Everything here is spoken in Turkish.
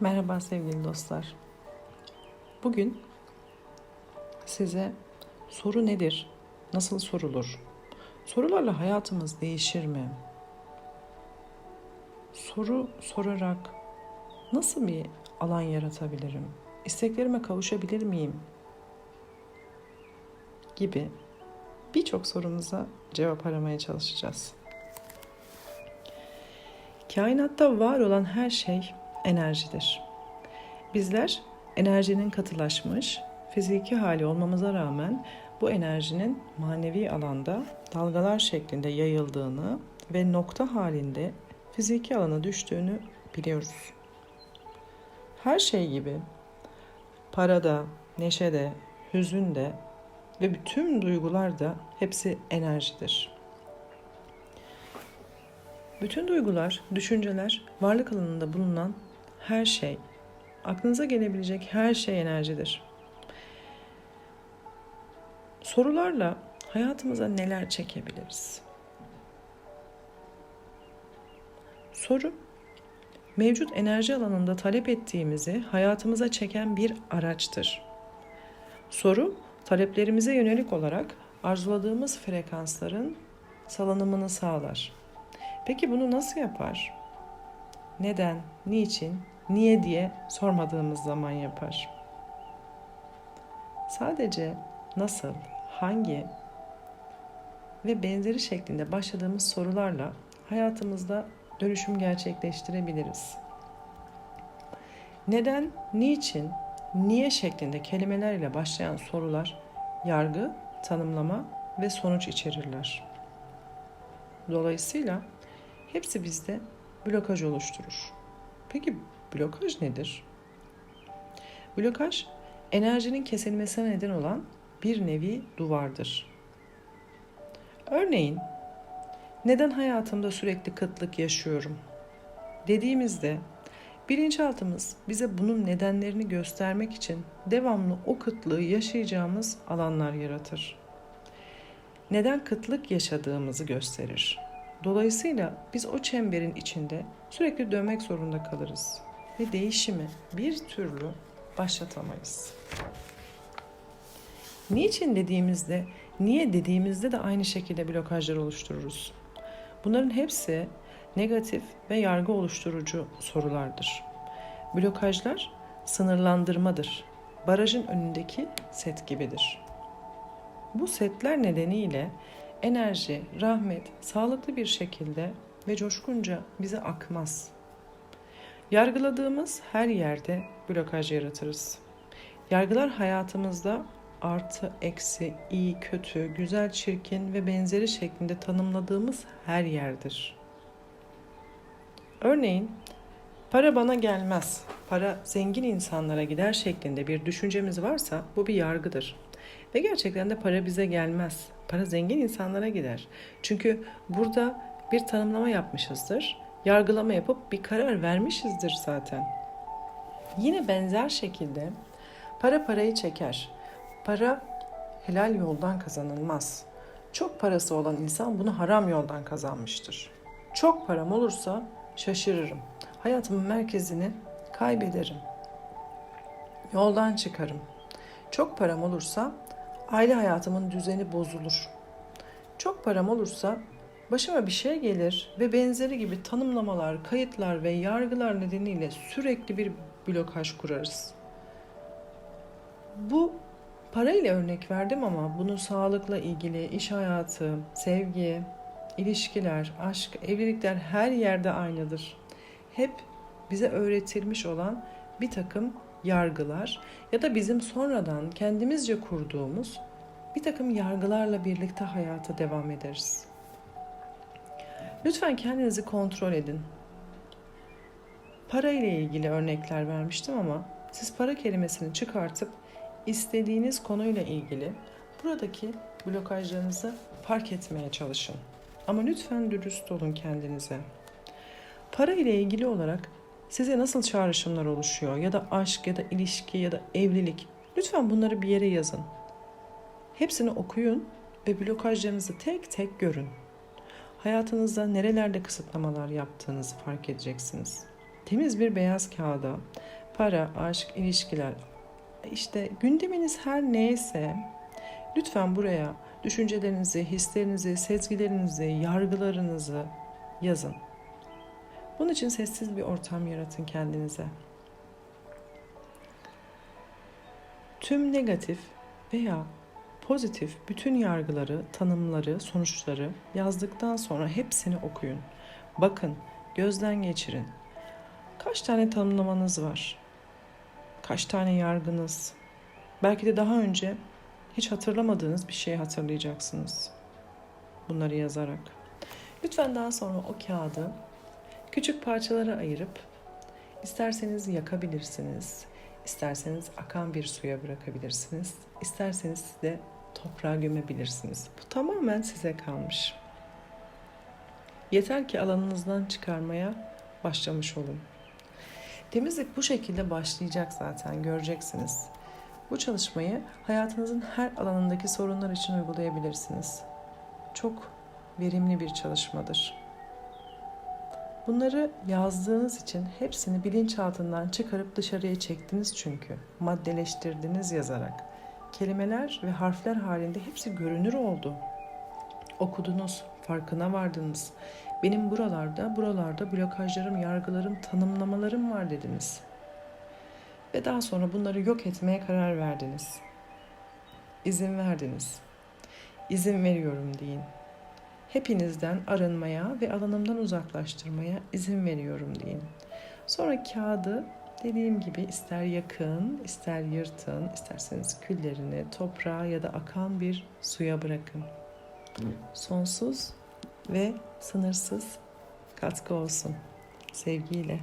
Merhaba sevgili dostlar. Bugün size soru nedir? Nasıl sorulur? Sorularla hayatımız değişir mi? Soru sorarak nasıl bir alan yaratabilirim? İsteklerime kavuşabilir miyim? Gibi birçok sorumuza cevap aramaya çalışacağız. Kainatta var olan her şey enerjidir. Bizler enerjinin katılaşmış, fiziki hali olmamıza rağmen bu enerjinin manevi alanda dalgalar şeklinde yayıldığını ve nokta halinde fiziki alana düştüğünü biliyoruz. Her şey gibi parada, neşede, hüzünde ve bütün duygular da hepsi enerjidir. Bütün duygular, düşünceler, varlık alanında bulunan her şey, aklınıza gelebilecek her şey enerjidir. Sorularla hayatımıza neler çekebiliriz? Soru, mevcut enerji alanında talep ettiğimizi hayatımıza çeken bir araçtır. Soru, taleplerimize yönelik olarak arzuladığımız frekansların salınımını sağlar. Peki bunu nasıl yapar? Neden, niçin, niye diye sormadığımız zaman yapar. Sadece nasıl, hangi ve benzeri şeklinde başladığımız sorularla hayatımızda dönüşüm gerçekleştirebiliriz. Neden, niçin, niye şeklinde kelimeler ile başlayan sorular yargı, tanımlama ve sonuç içerirler. Dolayısıyla hepsi bizde blokaj oluşturur. Peki blokaj nedir? Blokaj enerjinin kesilmesine neden olan bir nevi duvardır. Örneğin neden hayatımda sürekli kıtlık yaşıyorum dediğimizde bilinçaltımız bize bunun nedenlerini göstermek için devamlı o kıtlığı yaşayacağımız alanlar yaratır. Neden kıtlık yaşadığımızı gösterir. Dolayısıyla biz o çemberin içinde sürekli dönmek zorunda kalırız ve değişimi bir türlü başlatamayız. Niçin dediğimizde, niye dediğimizde de aynı şekilde blokajlar oluştururuz. Bunların hepsi negatif ve yargı oluşturucu sorulardır. Blokajlar sınırlandırmadır. Barajın önündeki set gibidir. Bu setler nedeniyle enerji, rahmet sağlıklı bir şekilde ve coşkunca bize akmaz. Yargıladığımız her yerde blokaj yaratırız. Yargılar hayatımızda artı, eksi, iyi, kötü, güzel, çirkin ve benzeri şeklinde tanımladığımız her yerdir. Örneğin para bana gelmez, para zengin insanlara gider şeklinde bir düşüncemiz varsa bu bir yargıdır. Ve gerçekten de para bize gelmez. Para zengin insanlara gider. Çünkü burada bir tanımlama yapmışızdır. Yargılama yapıp bir karar vermişizdir zaten. Yine benzer şekilde para parayı çeker. Para helal yoldan kazanılmaz. Çok parası olan insan bunu haram yoldan kazanmıştır. Çok param olursa şaşırırım. Hayatımın merkezini kaybederim. Yoldan çıkarım. Çok param olursa aile hayatımın düzeni bozulur. Çok param olursa başıma bir şey gelir ve benzeri gibi tanımlamalar, kayıtlar ve yargılar nedeniyle sürekli bir blokaj kurarız. Bu parayla örnek verdim ama bunu sağlıkla ilgili iş hayatı, sevgi, ilişkiler, aşk, evlilikler her yerde aynıdır. Hep bize öğretilmiş olan bir takım yargılar ya da bizim sonradan kendimizce kurduğumuz bir takım yargılarla birlikte hayata devam ederiz. Lütfen kendinizi kontrol edin. Para ile ilgili örnekler vermiştim ama siz para kelimesini çıkartıp istediğiniz konuyla ilgili buradaki blokajlarınızı fark etmeye çalışın. Ama lütfen dürüst olun kendinize. Para ile ilgili olarak size nasıl çağrışımlar oluşuyor ya da aşk ya da ilişki ya da evlilik lütfen bunları bir yere yazın. Hepsini okuyun ve blokajlarınızı tek tek görün. Hayatınızda nerelerde kısıtlamalar yaptığınızı fark edeceksiniz. Temiz bir beyaz kağıda para, aşk, ilişkiler, işte gündeminiz her neyse lütfen buraya düşüncelerinizi, hislerinizi, sezgilerinizi, yargılarınızı yazın. Bunun için sessiz bir ortam yaratın kendinize. Tüm negatif veya pozitif bütün yargıları, tanımları, sonuçları yazdıktan sonra hepsini okuyun. Bakın, gözden geçirin. Kaç tane tanımlamanız var? Kaç tane yargınız? Belki de daha önce hiç hatırlamadığınız bir şeyi hatırlayacaksınız. Bunları yazarak. Lütfen daha sonra o kağıdı küçük parçalara ayırıp isterseniz yakabilirsiniz, isterseniz akan bir suya bırakabilirsiniz, isterseniz de toprağa gömebilirsiniz. Bu tamamen size kalmış. Yeter ki alanınızdan çıkarmaya başlamış olun. Temizlik bu şekilde başlayacak zaten göreceksiniz. Bu çalışmayı hayatınızın her alanındaki sorunlar için uygulayabilirsiniz. Çok verimli bir çalışmadır. Bunları yazdığınız için hepsini bilinçaltından çıkarıp dışarıya çektiniz çünkü. Maddeleştirdiniz yazarak. Kelimeler ve harfler halinde hepsi görünür oldu. Okudunuz, farkına vardınız. Benim buralarda, buralarda blokajlarım, yargılarım, tanımlamalarım var dediniz. Ve daha sonra bunları yok etmeye karar verdiniz. İzin verdiniz. İzin veriyorum deyin. Hepinizden arınmaya ve alanımdan uzaklaştırmaya izin veriyorum deyin. Sonra kağıdı dediğim gibi ister yakın, ister yırtın, isterseniz küllerini toprağa ya da akan bir suya bırakın. Sonsuz ve sınırsız katkı olsun. Sevgiyle.